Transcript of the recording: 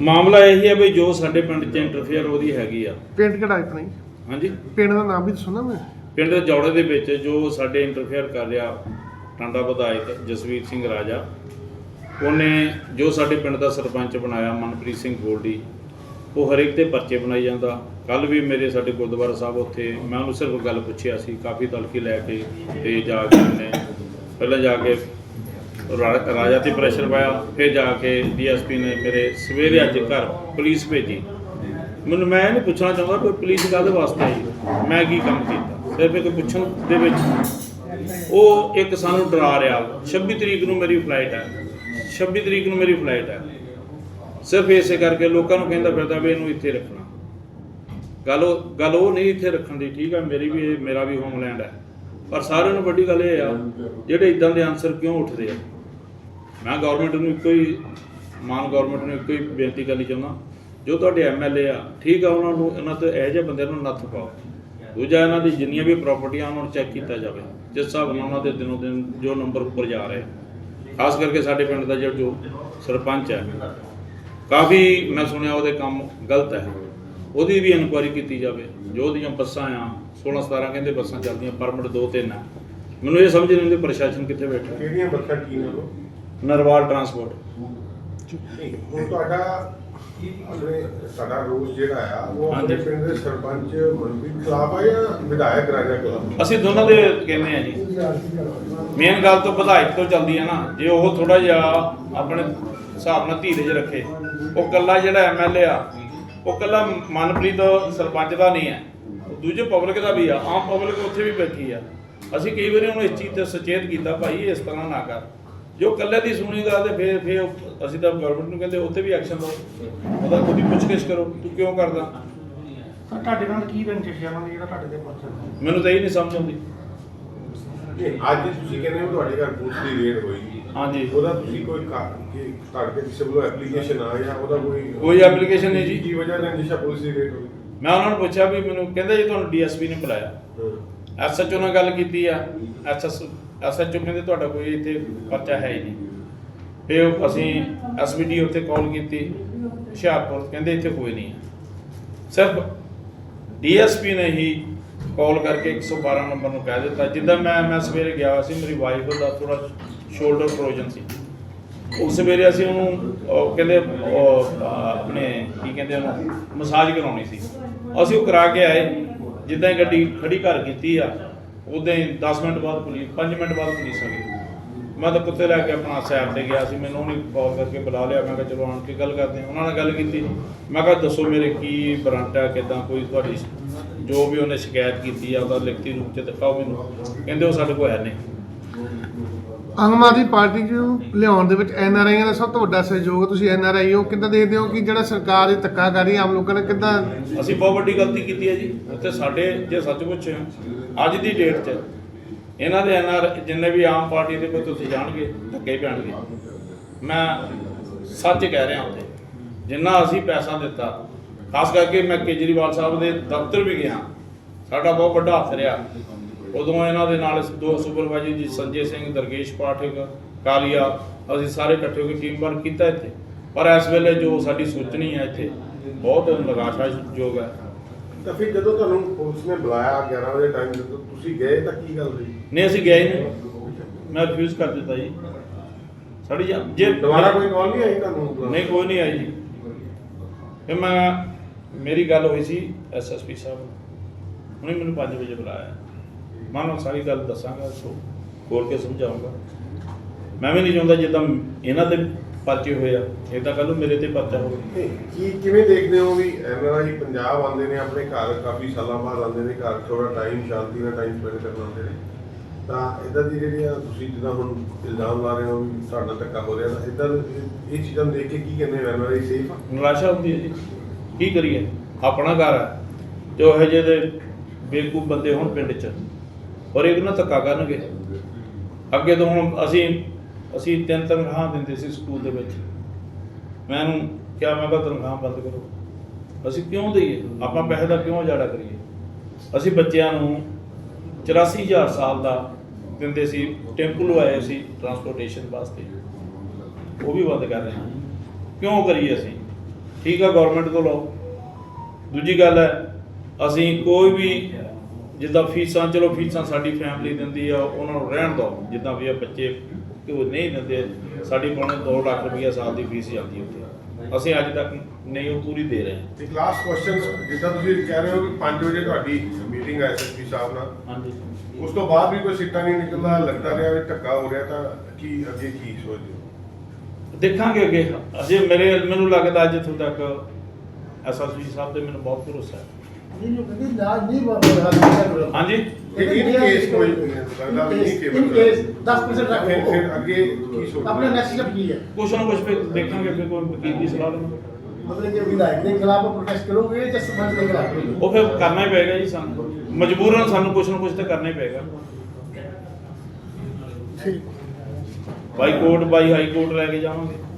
ਮਾਮਲਾ ਇਹ ਹੈ ਵੀ ਜੋ ਸਾਡੇ ਪਿੰਡ 'ਚ ਇੰਟਰਫੇਅਰ ਉਹਦੀ ਹੈਗੀ ਆ। ਪਿੰਡ ਕਿਹੜਾ ਆਪਣਾ ਜੀ? ਹਾਂਜੀ। ਪਿੰਡ ਦਾ ਨਾਮ ਵੀ ਦੱਸੋ ਨਾ ਮੈਂ ਪਿੰਡ ਦੇ ਜੌੜੇ ਦੇ ਵਿੱਚ ਜੋ ਸਾਡੇ ਇੰਟਰਫੇਅਰ ਕਰ ਰਿਹਾ ਟਾਂਡਾ ਵਿਧਾਇਕ ਜਸਵੀਰ ਸਿੰਘ ਰਾਜਾ ਉਹਨੇ ਜੋ ਸਾਡੇ ਪਿੰਡ ਦਾ ਸਰਪੰਚ ਬਣਾਇਆ ਮਨਪ੍ਰੀਤ ਸਿੰਘ ਗੋਲਡੀ ਉਹ ਹਰੇਕ ਤੇ ਪਰਚੇ ਬਣਾਈ ਜਾਂਦਾ। ਕੱਲ ਵੀ ਮੇਰੇ ਸਾਡੇ ਗੁਰਦੁਆਰਾ ਸਾਹਿਬ ਉੱਥੇ ਮੈਂ ਉਹਨੂੰ ਸਿਰਫ ਗੱਲ ਪੁੱਛਿਆ ਸੀ ਕਾਫੀ ਤਲਖੀ ਲੈ ਕੇ ਤੇ ਜਾ ਕੇ ਉਹਨੇ ਪਹਿਲਾਂ ਜਾ ਕੇ ਰਾ- ਰਾਜਾ ਤੇ ਪ੍ਰੈਸ਼ਰ ਪਾਇਆ। ਫਿਰ ਜਾ ਕੇ ਡੀਐਸਪੀ ਨੇ ਮੇਰੇ ਸਵੇਰੇ ਅੱਜ ਘਰ ਪੁਲਿਸ ਭੇਜੀ। ਮੈਨੂੰ, ਮੈਂ ਇਹ ਨਹੀਂ ਪੁੱਛਣਾ ਚਾਹੁੰਦਾ ਕੋਈ ਪੁਲਿਸ ਕਾਹਦੇ ਵਾਸਤੇ ਆਈ? ਮੈਂ ਕੀ ਕੰਮ ਕੀਤਾ? ਸਿਰਫ ਇੱਕ ਪੁੱਛਣ ਦੇ ਵਿੱਚ। ਉਹ ਇੱਕ ਸਾਨੂੰ ਡਰਾ ਰਿਹਾ। 26 ਤਰੀਕ ਨੂੰ ਮੇਰੀ ਫਲਾਈਟ ਹੈ। 26 ਤਰੀਕ ਨੂੰ ਮੇਰੀ ਫਲਾਈਟ ਹੈ। ਸਿਰਫ ਇਸੇ ਕਰਕੇ ਲੋਕਾਂ ਨੂੰ ਕਹਿੰਦਾ ਫਿਰਦਾ ਵੀ ਇਹਨੂੰ ਇੱਥੇ ਰੱਖਣਾ। ਗੱਲ ਉਹ ਗੱਲ ਉਹ ਨਹੀਂ ਇੱਥੇ ਰੱਖਣ ਦੀ, ਠੀਕ ਹੈ? ਮੇਰੀ ਵੀ ਇਹ, ਮੇਰਾ ਵੀ ਹੋਮਲੈਂਡ ਹੈ। ਪਰ ਸਾਰਿਆਂ ਨੂੰ ਵੱਡੀ ਗੱਲ ਇਹ ਆ, ਜਿਹੜੇ ਇਦਾਂ ਦੇ ਆਨਸਰ ਕਿਉਂ ਉੱਠਦੇ ਆ? ਮੈਂ ਗਵਰਨਮੈਂਟ ਨੂੰ ਇੱਕੋ ਹੀ, ਮਾਨ ਗਵਰਨਮੈਂਟ ਨੂੰ ਇੱਕੋ ਹੀ ਬੇਨਤੀ ਕਰਨੀ ਚਾਹੁੰਦਾ, ਜੋ ਤੁਹਾਡੇ ਐਮਐਲਏ ਆ, ਠੀਕ ਆ ਉਹਨਾਂ ਨੂੰ, ਇਹਨਾਂ ਤੇ ਇਹੋ ਜਿਹੇ ਬੰਦਿਆਂ ਨੂੰ ਨੱਥ ਪਾਓ। ਦੂਜਾ ਇਹਨਾਂ ਦੀ ਜਿੰਨੀਆਂ ਵੀ ਪ੍ਰਾਪਰਟੀਆਂ ਉਹਨਾਂ ਨੂੰ ਚੈੱਕ ਕੀਤਾ ਜਾਵੇ। ਜਿਸ ਹਿਸਾਬ ਨਾਲ ਉਹਨਾਂ ਦੇ ਦਿਨੋਂ ਦਿਨ ਜੋ ਨੰਬਰ ਉੱਪਰ ਜਾ ਰਹੇ ਖਾਸ ਕਰਕੇ ਸਾਡੇ ਪਿੰਡ ਦਾ ਜਿਹੜਾ ਜੋ ਸਰਪੰਚ ਹੈ ਕਾਫੀ ਮੈਂ ਸੁਣਿਆ ਉਹਦੇ ਕੰਮ ਗਲਤ ਹੈ ਉਹਦੀ ਵੀ ਇਨਕੁਆਇਰੀ ਕੀਤੀ ਜਾਵੇ। ਜੋ ਉਹਦੀਆਂ ਬੱਸਾਂ ਆ 16 17 ਕਹਿੰਦੇ ਬੱਸਾਂ ਚੱਲਦੀਆਂ ਪਰਮਿਟ ਦੋ ਤਿੰਨ ਆ। ਮੈਨੂੰ ਇਹ ਸਮਝ ਨਹੀਂ ਆਉਂਦੀ ਪ੍ਰਸ਼ਾਸਨ ਕਿੱਥੇ ਬੈਠਾ। ਕਿਹੜੀਆਂ ਬੱਸਾਂ ਕੀ ਨੇ ਉਹ? ਨਰਵਾਲ ਟਰਾਂਸਪੋਰਟ। ਨਹੀਂ ਹੁਣ ਤੁਹਾਡਾ ਆਪਣੇ ਸਾਡਾ ਰੋਸ ਜਿਹੜਾ ਆ ਉਹ ਆਪਣੇ ਹਾਂਜੀ। ਪਿੰਡ ਦੇ ਸਰਪੰਚ ਮਨਪ੍ਰੀਤ ਖਿਲਾਫ ਆ ਜਾਂ ਵਿਧਾਇਕ ਰਾਜਾ ਖਿਲਾਫ ਅਸੀਂ ਦੋਨਾਂ ਦੇ ਕਹਿੰਦੇ ਆ ਜੀ। ਮੇਨ ਗੱਲ ਤਾਂ ਵਿਧਾਇਕ ਤੋਂ ਚੱਲਦੀ ਹੈ ਨਾ। ਜੇ ਉਹ ਥੋੜਾ ਜਿਹਾ ਆਪਣੇ ਹਿਸਾਬ ਨਾਲ ਧੀਰਜ ਰੱਖੇ ਉਹ ਕੱਲਾ ਜਿਹੜਾ ਐਮਐਲਏ ਆ ਉਹ ਕੱਲਾ ਮਨਪ੍ਰੀਤ ਸਰਪੰਚ ਦਾ ਨਹੀਂ ਹੈ। ਉਹ ਦੂਜੇ ਪਬਲਿਕ ਦਾ ਵੀ ਆ ਆਮ ਪਬਲਿਕ ਉੱਥੇ ਵੀ ਬੈਠੀ ਆ। ਅਸੀਂ ਕਈ ਵਾਰੀ ਉਹਨੂੰ ਇਸ ਚੀਜ਼ ਤੇ ਸੁਚੇਤ ਕੀਤਾ ਭਾਈ ਇਸ ਤਰ੍ਹਾਂ ਨਾ ਕਰ। ਜੋ ਕੱਲੇ ਦੀ ਸੁਣੀਦਾ ਤੇ ਫਿਰ ਫਿਰ ਅਸੀਂ ਤਾਂ ਗਵਰਨਮੈਂਟ ਨੂੰ ਕਹਿੰਦੇ ਉੱਥੇ ਵੀ ਐਕਸ਼ਨ ਲਓ। ਉਹਦਾ ਖੁਦ ਹੀ ਪੁੱਛਗਿੱਛ ਕਰੋ ਤੂੰ ਕਿਉਂ ਕਰਦਾ? ਤਾਂ ਤੁਹਾਡੇ ਨਾਲ ਕੀ ਰੰਜਿਸ਼ ਹੈ ਉਹਨਾਂ ਦੀ ਜਿਹੜਾ ਤੁਹਾਡੇ ਤੇ ਪਰਚਾ ਮੈਨੂੰ ਤਾਂ ਇਹ ਨਹੀਂ ਸਮਝ ਆਉਂਦੀ। ਅੱਜ ਤੁਸੀਂ ਕਹਿੰਦੇ ਹੋ ਤੁਹਾਡੇ ਘਰ ਪੁਲਿਸ ਦੀ ਰੇਡ ਹੋਈ। ਹਾਂਜੀ। ਉਹਦਾ ਤੁਸੀਂ ਕੋਈ ਕਾ- ਕਿ ਤੁਹਾਡੇ ਤੇ ਕਿਸੇ ਵੱਲੋਂ ਐਪਲੀਕੇਸ਼ਨ ਆ ਜਾਂ ਉਹਦਾ ਕੋਈ ਕੋਈ application ਨਹੀਂ ਜੀ। ਕੀ ਵਜ੍ਹਾ ਨਾਲ ਜਿਸ਼ਾ ਪੁਲਿਸ ਦੀ ਰੇਡ ਹੋਈ? ਮੈਂ ਉਹਨਾਂ ਨੂੰ ਪੁੱਛਿਆ ਵੀ ਮੈਨੂੰ ਕਹਿੰਦੇ ਜੀ ਤੁਹਾਨੂੰ ਡੀਐਸਪੀ ਨੇ ਬੁਲਾਇਆ। ਹਾਂ। ਐਸਐਚਓ ਨਾਲ ਗੱਲ ਕੀਤੀ ਆ। ਐਸਐਸ ਐਸਐਚਓ ਕਹਿੰਦੇ ਤੁਹਾਡਾ ਕੋਈ ਇੱਥੇ ਪਰਚਾ ਹੈ ਹੀ ਨਹੀਂ। ਫਿਰ ਉਹ ਅਸੀਂ ਐਸਬੀਡੀ ਉੱਤੇ ਕਾਲ ਕੀਤੀ। ਹੁਸ਼ਿਆਰਪੁਰ ਕਹਿੰਦੇ ਇੱਥੇ ਕੋਈ ਨਹੀਂ ਹੈ। ਸਿਰਫ ਡੀਐਸਪੀ ਨੇ ਹੀ ਕਾਲ ਕਰਕੇ 112 ਨੰਬਰ ਨੂੰ ਕਹਿ ਦਿੱਤਾ। ਜਿੱਦਾਂ ਮੈਂ ਮੈਂ ਸਵੇਰੇ ਗਿਆ ਸੀ ਮੇਰੀ ਵਾਈਫ ਦਾ ਥੋੜਾ ਸ਼ੋਲਡਰ ਫਰੋਜਨ ਸੀ। ਉਸ ਵੇਲੇ ਅਸੀਂ ਉਹਨੂੰ ਉਹ ਕਹਿੰਦੇ ਉਹ, ਆਪਣੇ ਕੀ ਕਹਿੰਦੇ ਉਹਨੂੰ ਮਸਾਜ ਕਰਾਉਣੀ ਸੀ। ਅਸੀਂ ਉਹ ਕਰਾ ਕੇ ਆਏ ਜਿੱਦਾਂ ਹੀ ਗੱਡੀ ਖੜੀ ਘਰ ਕੀਤੀ ਆ ਉਦਾਂ ਹੀ 10 ਮਿੰਟ ਬਾਅਦ ਪੁਲਿਸ 5 ਮਿੰਟ ਬਾਅਦ ਪੁਲਿਸ ਆ ਗਈ। ਮੈਂ ਤਾਂ ਕੁੱਤੇ ਲੈ ਕੇ ਆਪਣਾ ਸੈਰ ਤੇ ਗਿਆ ਸੀ ਮੈਨੂੰ ਉਹਨੇ ਕਾਲ ਕਰਕੇ ਬੁਲਾ ਲਿਆ ਮੈਂ ਕਿਹਾ ਚਲੋ ਆਣ ਕੇ ਗੱਲ ਕਰਦੇ ਹਾਂ? ਉਹਨਾਂ ਨਾਲ ਗੱਲ ਕੀਤੀ। ਮੈਂ ਕਿਹਾ ਦੱਸੋ ਮੇਰੇ ਕੀ ਬਰੰਟ ਆ ਕਿਦਾਂ ਕੋਈ ਤੁਹਾਡੀ ਜੋ ਵੀ ਉਹਨੇ ਸ਼ਿਕਾਇਤ ਕੀਤੀ ਆ ਉਹਦਾ ਲਿਖਤੀ ਰੂਪ ਚ ਦਿਖਾਓ ਮੈਨੂੰ। ਕਹਿੰਦੇ ਉਹ ਸਾਡੇ ਕੋਲ ਹੈ ਨਹੀਂ। ਆਮ ਆਦਮੀ ਪਾਰਟੀ ਨੂੰ ਲਿਆਉਣ ਦੇ ਵਿੱਚ ਐਨ ਆਰ ਆਈਆਂ ਦਾ ਸਭ ਤੋਂ ਵੱਡਾ ਸਹਿਯੋਗ ਹੈ। ਤੁਸੀਂ ਐਨ ਆਰ ਆਈ ਹੋ, ਕਿੱਦਾਂ ਦੇਖਦੇ ਹੋ ਕਿ ਜਿਹੜਾ ਸਰਕਾਰ ਇਹ ਧੱਕਾ ਕਰ ਰਹੀ ਹੈ ਆਮ ਲੋਕਾਂ ਨੇ ਕਿੱਦਾਂ ਅਸੀਂ ਬਹੁਤ ਵੱਡੀ ਗਲਤੀ ਕੀਤੀ ਹੈ ਜੀ ਉੱਥੇ ਸਾਡੇ ਜੇ ਸੱਚ ਪੁੱਛੇ ਅੱਜ ਦੀ ਡੇਟ 'ਚ ਇਹਨਾਂ ਦੇ ਐਨਆਰ ਜਿੰਨੇ ਵੀ ਆਮ ਪਾਰਟੀ ਦੇ ਕੋਈ ਤੁਸੀਂ ਜਾਣਗੇ, ਧੱਕੇ ਹੀ ਪੈਣਗੇ ਮੈਂ ਸੱਚ ਕਹਿ ਰਿਹਾ ਉੱਥੇ ਜਿੰਨਾ ਅਸੀਂ ਪੈਸਾ ਦਿੱਤਾ, ਖਾਸ ਕਰਕੇ ਮੈਂ ਕੇਜਰੀਵਾਲ ਸਾਹਿਬ ਦੇ ਦਫ਼ਤਰ ਵੀ ਗਿਆ, ਸਾਡਾ ਬਹੁਤ ਵੱਡਾ ਹੱਥ ਰਿਹਾ ਉਦੋਂ ਇਹਨਾਂ ਦੇ ਨਾਲ ਦੋ ਸੁਪਰਵਾਈਜ਼ਰ ਜੀ ਸੰਜੇ ਸਿੰਘ ਦਰਗੇਸ਼ ਪਾਠਕ ਕਾਲੀਆ ਅਸੀਂ ਸਾਰੇ ਇਕੱਠੇ ਹੋ ਕੇ ਟੀਮ ਵਰਕ ਕੀਤਾ ਇੱਥੇ। ਪਰ ਇਸ ਵੇਲੇ ਜੋ ਸਾਡੀ ਸੋਚਣੀ ਹੈ ਇੱਥੇ ਬਹੁਤ ਨਿਰਾਸ਼ਾਜੋਗ ਹੈ। ਤਾਂ ਫਿਰ ਜਦੋਂ ਤੁਹਾਨੂੰ ਪੁਲਿਸ ਨੇ ਬੁਲਾਇਆ 11 ਵਜੇ ਟਾਈਮ ਜਦੋਂ ਤੁਸੀਂ ਗਏ ਤਾਂ ਕੀ ਗੱਲ ਹੋਈ? ਨਹੀਂ ਅਸੀਂ ਗਏ ਨਹੀਂ। ਮੈਂ ਰਿਫਿਊਜ਼ ਕਰ ਦਿੱਤਾ ਜੀ। ਸਾਡੀ ਜਾਂ- ਦੁਬਾਰਾ ਕੋਈ ਕਾਲ ਨਹੀਂ ਆਈ ਤੁਹਾਨੂੰ? ਨਹੀਂ ਕੋਈ ਨਹੀਂ ਆਈ ਜੀ। ਫਿਰ ਮੈਂ ਮੇਰੀ ਗੱਲ ਹੋਈ ਸੀ ਐਸਐਸਪੀ ਸਾਹਿਬ ਉਹਨੇ ਮੈਨੂੰ 5 ਵਜੇ ਬੁਲਾਇਆ। ਮੈਂ ਉਹਨੂੰ ਸਾਰੀ ਗੱਲ ਦੱਸਾਂਗਾ ਸੋ ਖੋਲ ਕੇ ਸਮਝਾਉਂਗਾ। ਮੈਂ ਵੀ ਨਹੀਂ ਚਾਹੁੰਦਾ ਜਿੱਦਾਂ ਇਹਨਾਂ ਦੇ ਪਰਚੇ ਹੋਏ ਆ। ਇਦਾਂ ਕੱਲ ਨੂੰ ਮੇਰੇ ਤੇ ਪਰਚਾ ਹੋਵੇ ਕੀ ਕਿਵੇਂ ਦੇਖਦੇ ਹੋ ਵੀ ਐਨਆਰਆਈ ਪੰਜਾਬ ਆਉਂਦੇ ਨੇ ਆਪਣੇ ਘਰ ਕਾਫੀ ਸਾਲਾਂ ਬਾਅਦ ਆਉਂਦੇ ਨੇ ਘਰ ਥੋੜਾ ਟਾਈਮ ਸ਼ਾਂਤੀ ਨਾਲ ਟਾਈਮ ਸਪੈਂਡ ਕਰਨ ਆਉਂਦੇ ਨੇ। ਤਾਂ ਇਦਾਂ ਦੀ ਜਿਹੜੀਆਂ ਤੁਸੀਂ ਜਿੱਦਾਂ ਹੁਣ ਇਲਜ਼ਾਮ ਲਾ ਰਹੇ ਹੋ ਵੀ ਸਾਡਾ ਧੱਕਾ ਹੋ ਰਿਹਾ ਤਾਂ ਇਦਾਂ ਇਹ ਚੀਜ਼ਾਂ ਦੇਖ ਕੇ ਕੀ ਕਹਿੰਦੇ ਐਨਆਰਆਈ ਸੇਫ ਆ? ਨਿਰਾਸ਼ਾ ਹੁੰਦੀ ਹੈ ਜੀ। ਕੀ ਕਰੀਏ? ਆਪਣਾ ਘਰ ਹੈ ਜੋ ਇਹ ਜਿਹੇ ਦੇ ਬੰਦੇ ਹੋਣ ਪਿੰਡ 'ਚ। ਔਰ ਇੱਕ ਨਾ ਧੱਕਾ ਕਰਨਗੇ। ਅੱਗੇ ਤੋਂ ਹੁਣ ਅਸੀਂ ਅਸੀਂ ਤਿੰਨ ਤਨਖਾਹਾਂ ਦਿੰਦੇ ਸੀ ਸਕੂਲ ਦੇ ਵਿੱਚ। ਮੈਂ ਇਹਨੂੰ ਕਿਹਾ, ਮੈਂ ਕਿਹਾ ਤਨਖਾਹ ਬੰਦ ਕਰੋ। ਅਸੀਂ ਕਿਉਂ ਦਈਏ? ਆਪਾਂ ਪੈਸੇ ਦਾ ਕਿਉਂ ਉਜਾੜਾ ਕਰੀਏ? ਅਸੀਂ ਬੱਚਿਆਂ ਨੂੰ 84000 ਸਾਲ ਦਾ ਦਿੰਦੇ ਸੀ, ਟੈਂਪੂ ਲਵਾਏ ਸੀ ਟਰਾਂਸਪੋਰਟੇਸ਼ਨ ਵਾਸਤੇ। ਉਹ ਵੀ ਬੰਦ ਕਰ ਰਹੇ ਹਾਂ। ਕਿਉਂ ਕਰੀਏ ਅਸੀਂ? ਠੀਕ ਆ ਗਵਰਨਮੈਂਟ ਤੋਂ ਲਓ ਦੂਜੀ ਗੱਲ ਹੈ, ਅਸੀਂ ਕੋਈ ਵੀ ਜਿੱਦਾਂ ਫੀਸਾਂ ਚਲੋ ਫੀਸਾਂ ਸਾਡੀ ਫੈਮਿਲੀ ਦਿੰਦੀ ਆ ਉਹਨਾਂ ਨੂੰ ਰਹਿਣ ਦਿਓ। ਜਿੱਦਾਂ ਵੀ ਆ ਬੱਚੇ ਕਿ ਉਹ ਨਹੀਂ ਦਿੰਦੇ ਸਾਡੀ ਪੌਣੇ 2 ਲੱਖ ਰੁਪਈਆ ਸਾਲ ਦੀ ਫੀਸ ਜਾਂਦੀ ਉੱਥੇ। ਅਸੀਂ ਅੱਜ ਤੱਕ ਨਹੀਂ ਉਹ ਪੂਰੀ ਦੇ ਰਹੇ। ਇੱਕ ਲਾਸਟ ਕੁਐਸਚਨ ਜਿੱਦਾਂ ਤੁਸੀਂ ਕਹਿ ਰਹੇ ਹੋ ਕਿ 5 ਵਜੇ ਤੁਹਾਡੀ ਮੀਟਿੰਗ ਹੈ ਐਸਐਸਪੀ ਸਾਹਿਬ ਨਾਲ। ਹਾਂਜੀ। ਉਸ ਤੋਂ ਬਾਅਦ ਵੀ ਕੋਈ ਸੀਟਾਂ ਨਹੀਂ ਨਿਕਲਦਾ ਲੱਗਦਾ ਰਿਹਾ ਵੀ ਧੱਕਾ ਹੋ ਰਿਹਾ ਤਾਂ ਕੀ ਅੱਗੇ ਕੀ ਸੋਚਦੇ ਹੋ? ਦੇਖਾਂਗੇ ਅੱਗੇ। ਅਜੇ ਮੇਰੇ ਮੈਨੂੰ ਲੱਗਦਾ ਜਿੱਥੋਂ ਤੱਕ ਐਸਐਸਪੀ ਸਾਹਿਬ ਤੇ ਮੈਨੂੰ ਬਹੁਤ ਭਰੋਸਾ ਹੈ। ਜਿਹਨੂੰ ਕਰਨਾ। ਹੀ? ਪਏਗਾ ਜੀ ਸਾਨੂੰ। ਮਜਬੂਰਨ ਕੁਛ ਨਾ ਕਰਨਾ ਹੀ ਪਏਗਾ। ਠੀਕ। By court by high court ਲੈ ਕੇ ਜਾਵਾਂਗੇ।